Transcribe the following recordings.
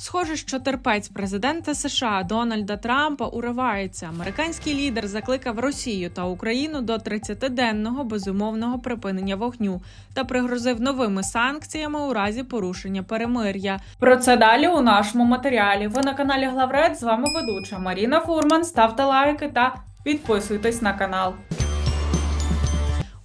Схоже, що терпець президента США Дональда Трампа уривається. Американський лідер закликав Росію та Україну до 30-денного безумовного припинення вогню та пригрозив новими санкціями у разі порушення перемир'я. Про це далі у нашому матеріалі. Ви на каналі Главред. З вами ведуча Маріна Фурман. Ставте лайки та підписуйтесь на канал.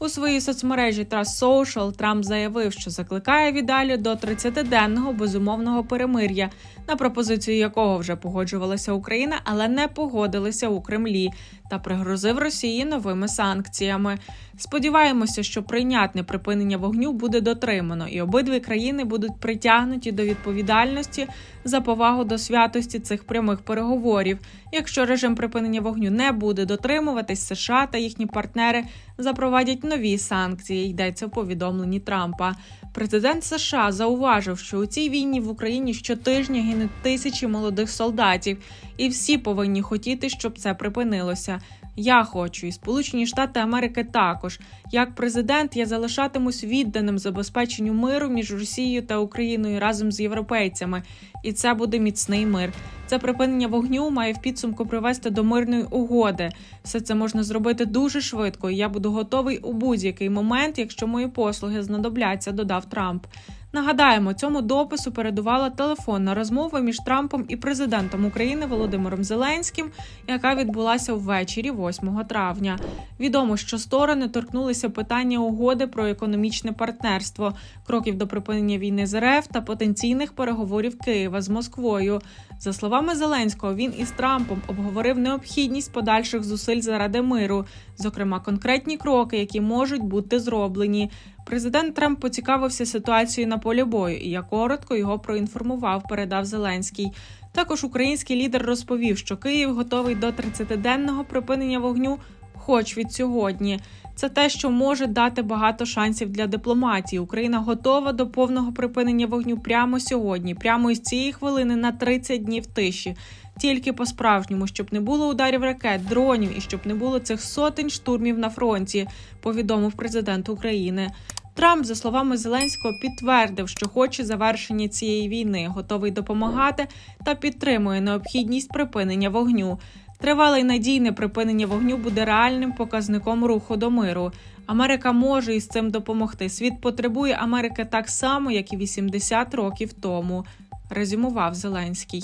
У своїй соцмережі Trust Social Трамп заявив, що закликає віддалі до 30-денного безумовного перемир'я, на пропозицію якого вже погоджувалася Україна, але не погодилися у Кремлі, та пригрозив Росії новими санкціями. Сподіваємося, що прийнятне припинення вогню буде дотримано, і обидві країни будуть притягнуті до відповідальності за повагу до святості цих прямих переговорів. Якщо режим припинення вогню не буде дотримуватись, США та їхні партнери запровадять нові санкції. Йдеться в повідомленні Трампа. Президент США зауважив, що у цій війні в Україні щотижня гинуть тисячі молодих солдатів, і всі повинні хотіти, щоб це припинилося. Я хочу, і Сполучені Штати Америки також. Як президент, я залишатимусь відданим забезпеченню миру між Росією та Україною разом з європейцями, і це буде міцний мир. Це припинення вогню має в підсумку привести до мирної угоди. Все це можна зробити дуже швидко, і я буду готовий у будь-який момент, якщо мої послуги знадобляться, додав Трамп. Нагадаємо, цьому допису передувала телефонна розмова між Трампом і президентом України Володимиром Зеленським, яка відбулася ввечері 8 травня. Відомо, що сторони торкнулися питання угоди про економічне партнерство, кроків до припинення війни з РФ та потенційних переговорів Києва з Москвою. За словами Зеленського, він із Трампом обговорив необхідність подальших зусиль заради миру, зокрема конкретні кроки, які можуть бути зроблені. Президент Трамп поцікавився ситуацією на полі бою, і я коротко його проінформував, передав Зеленський. Також український лідер розповів, що Київ готовий до 30-денного припинення вогню, хоч від сьогодні. Це те, що може дати багато шансів для дипломатії. Україна готова до повного припинення вогню прямо сьогодні, прямо із цієї хвилини на 30 днів тиші. Тільки по-справжньому, щоб не було ударів ракет, дронів і щоб не було цих сотень штурмів на фронті, повідомив президент України. Трамп, за словами Зеленського, підтвердив, що хоче завершення цієї війни, готовий допомагати та підтримує необхідність припинення вогню. Тривале й надійне припинення вогню буде реальним показником руху до миру. Америка може із цим допомогти. Світ потребує Америки так само, як і 80 років тому. Резюмував Зеленський.